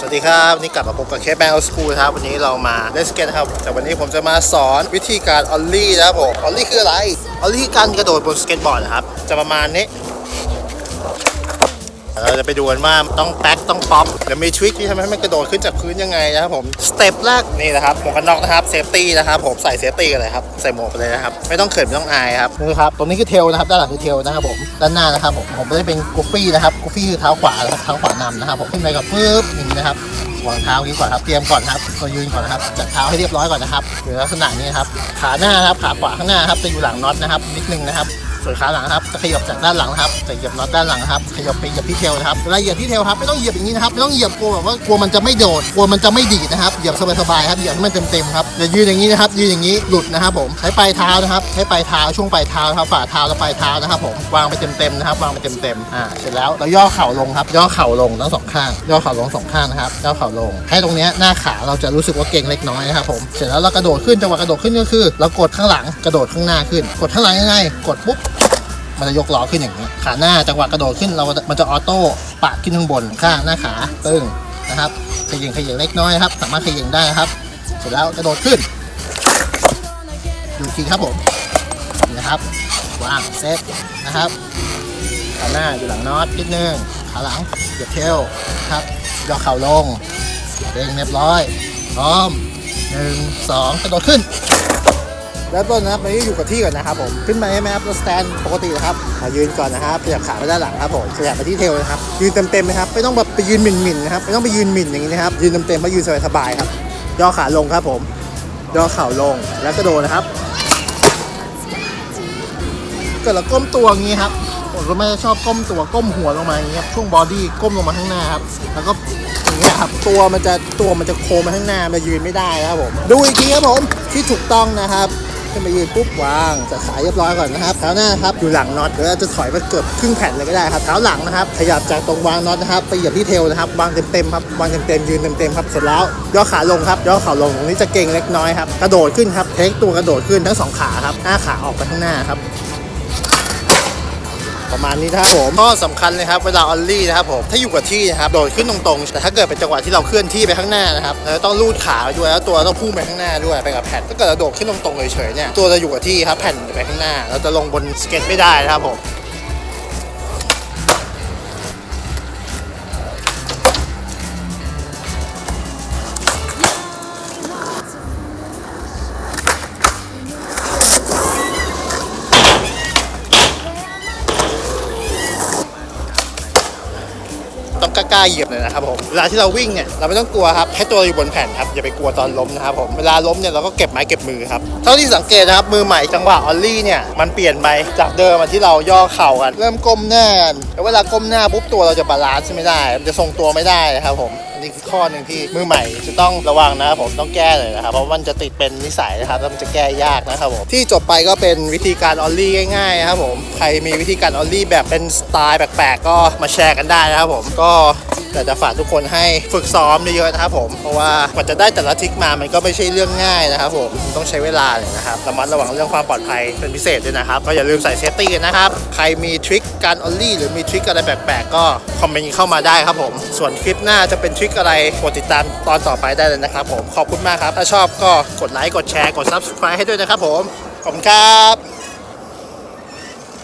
สวัสดีครับ นี่กลับมาพบกับเคแบงสคูลครับ วันนี้เรามาเล่นสเก็ตครับ แต่วันนี้ผมจะมาสอนวิธีการออลลี่นะครับผมออลลี่คืออะไรออลลี่คือการกระโดดบนสเก็ตบอร์ดนะครับ จะประมาณนี้ เราจะไปดูกันว่าต้องแป๊กต้องป๊อปเดี๋ยวมีทริคที่ทำให้มันกระโดดขึ้นจากพื้นยังไงนะครับผมสเต็ปแรกนี่นะครับหมวกกันน็อกนะครับเซฟตี้นะครับผมใส่เซฟตี้กันเลยครับใส่หมวกไปเลยนะครับไม่ต้องเขินไม่ต้องอายครับนี่ครับตรงนี้คือเทลนะครับด้านหลังคือเทลนะครับผมด้านหน้านะครับผมผมไม่ได้เป็นกูฟี่นะครับกูฟี่คือเท้าขวานะครับเท้าขวานำนะครับผมขึ้นไปกับปึ๊บอย่างนี้นะครับวางเท้านี้ก่อนครับเตรียมก่อนครับก็ยืนก่อนนะครับจัดเท้าให้เรียบร้อยก่อนนะครับหรือลักษณะนี้ครับขาหน้าครับขาขวาข้างหน้าครับจะอยู่หลังน็อตนะครับนิดนึงนะครับ ส่วนขาหลังครับจะขยับจากด้านหลังนะครับจะเหยียบน็อตด้านหลังครับขยับไปเหยียบที่เทลนะครับเวลาเหยียบที่เทลครับไม่ต้องเหยียบอย่างนี้นะครับไม่ต้องเหยียบกลัวแบบว่ากลัวมันจะไม่โดดกลัวมันจะไม่ดีดนะครับเหยียบสบายๆครับเหยียบให้มันเต็มๆครับอย่ายืนอย่างนี้นะครับยืนอย่างนี้หลุดนะครับผมใช้ปลายเท้านะครับใช้ปลายเท้าช่วงปลายเท้าครับฝ่าเท้าและปลายเท้านะครับผมวางไปเต็มๆนะครับวางไปเต็มๆอ่าเสร็จแล้วเราย่อเข่าลงครับย่อเข่าลงทั้งสองข้างย่อเข่าลงสองข้างนะครับย่อเข่าลง ให้ตรงเนี้ยหน้าขาเราจะรู้สึกว่าเก่งเล็กน้อยนะครับผมเสร็จแล้วเรากระโดดขึ้นจังหวะกระโดดขึ้นก็คือ เรากดข้างหลังกระโดดข้างหน้าขึ้น กดข้างหลังยังไงกดปุ๊บ มันจะยกล้อขึ้นอย่างนี้ ขาหน้าจังหวะกระโดดขึ้นเรา มันจะออโต้ปาดขึ้นข้างบนข้างหน้าขาตึงนะครับขยิงขยิงเล็กน้อยครับ สามารถขยิงได้ครับ เสร็จแล้วกระโดดขึ้น ดูทีครับผมนะครับวางเซตนะครับขาหน้าอยู่หลังน็อตนิดนึงขาหลังเหยียบเทลครับย่อเข่าลงเด้งเรียบร้อยพร้อมหนึ่งสองกระโดดขึ้น แล้วต้นนะครับมันอยู่กับที่ก่อนนะครับผมขึ้นมาใช่ไหมครับรถสแตนปกตินะครับอะยืนก่อนนะครับขยับขาไปด้านหลังครับผมขยับไปที่เทลนะครับยืนเต็มๆนะครับไม่ต้องแบบไปยืนหมิ่นๆนะครับไม่ต้องไปยืนหมิ่นอย่างนี้นะครับยืนเต็มๆมายืนสบายๆครับย่อขาลงครับผมย่อเข่าลงแล้วกระโดดนะครับเกิดเราก้มตัวอย่างนี้ครับผมก็ไม่ชอบก้มตัวก้มหัวลงมาอย่างนี้ครับช่วงบอดี้ก้มลงมาข้างหน้าครับแล้วก็อย่างเงี้ยครับตัวมันจะตัวมันจะโค้งมาข้างหน้ามันยืนไม่ได้นะครับผมดูอีกทีครับผมที่ถูกต้องนะครับ ขึ้นไปยืนปุ๊บวางจัดขาเรียบร้อยก่อนนะครับเท้าหน้าครับอยู่หลังน็อตหรือเราจะถอยไปเกือบครึ่งแผ่นเลยก็ได้ครับเท้าหลังนะครับขยับจากตรงวางน็อตนะครับไปเหยียบที่เทลนะครับวางเต็มๆครับวางเต็มๆยืนเต็มๆครับเสร็จแล้วย่อขาลงครับย่อขาลงตรงนี้จะเก่งเล็กน้อยครับกระโดดขึ้นครับเทคตัวกระโดดขึ้นทั้งสองขาครับหน้าขาออกไปข้างหน้าครับ ประมาณนี้นะครับผมข้อสำคัญเลยครับเวลาออลลี่นะครับผมถ้าอยู่กับที่นะครับโดดขึ้นตรงๆ แต่ถ้าเกิดเป็นจังหวะที่เราเคลื่อนที่ไปข้างหน้านะครับเราต้องลูดขาไปด้วยแล้วตัวต้องพุ่งไปข้างหน้าด้วยไปกับแผ่นถ้าเกิดเราโดดขึ้นตรงๆเฉยๆเนี่ยตัวจะอยู่กับที่ครับแผ่นไปข้างหน้า เราจะลงบนสเก็ตไม่ได้นะครับผม ต้องกล้าๆเหยียบเลยนะครับผมเวลาที่เราวิ่งเนี่ยเราไม่ต้องกลัวครับให้ตัวอยู่บนแผ่นครับอย่าไปกลัวตอนล้มนะครับผมเวลาล้มเนี่ยเราก็เก็บไม้เก็บมือครับเท่าที่สังเกตนะครับมือใหม่จังหวะออลลี่เนี่ยมันเปลี่ยนไปจากเดิมอะที่เราย่อเข่ากันเริ่มก้มหน้าแล้วเวลาก้มหน้าปุ๊บตัวเราจะบาลานซ์ไม่ได้มันจะทรงตัวไม่ได้นะครับผม นนี่คือข้อหนึ่งที่มือใหม่จะต้องระวังนะครับผมต้องแก้เลยนะครับเพราะมันจะติดเป็นนิสัยนะครับแล้วมันจะแก้ยากนะครับผมที่จบไปก็เป็นวิธีการออลลี่ง่ายๆนะครับผมใครมีวิธีการออลลี่แบบเป็นสไตล์แปลกๆก็มาแชร์กันได้นะครับผมก็ แต่จะฝากทุกคนให้ฝึกซ้อมเยอะๆนะครับผมเพราะว่ากว่าจะได้แต่ละทริคมามันก็ไม่ใช่เรื่องง่ายนะครับผมมันต้องใช้เวลาเลยนะครับระมัดระวังเรื่องความปลอดภัยเป็นพิเศษด้วยนะครับก็อย่าลืมใส่เซฟตี้กันนะครับใครมีทริคการออลลี่หรือมีทริคอะไรแปลกๆก็คอมเมนต์เข้ามาได้ครับผมส่วนคลิปหน้าจะเป็นทริคอะไรกดติดตามตอนต่อไปได้เลยนะครับผมขอบคุณมากครับถ้าชอบก็กดไลค์กดแชร์กด subscribe ให้ด้วยนะครับผมขอบคุณครับ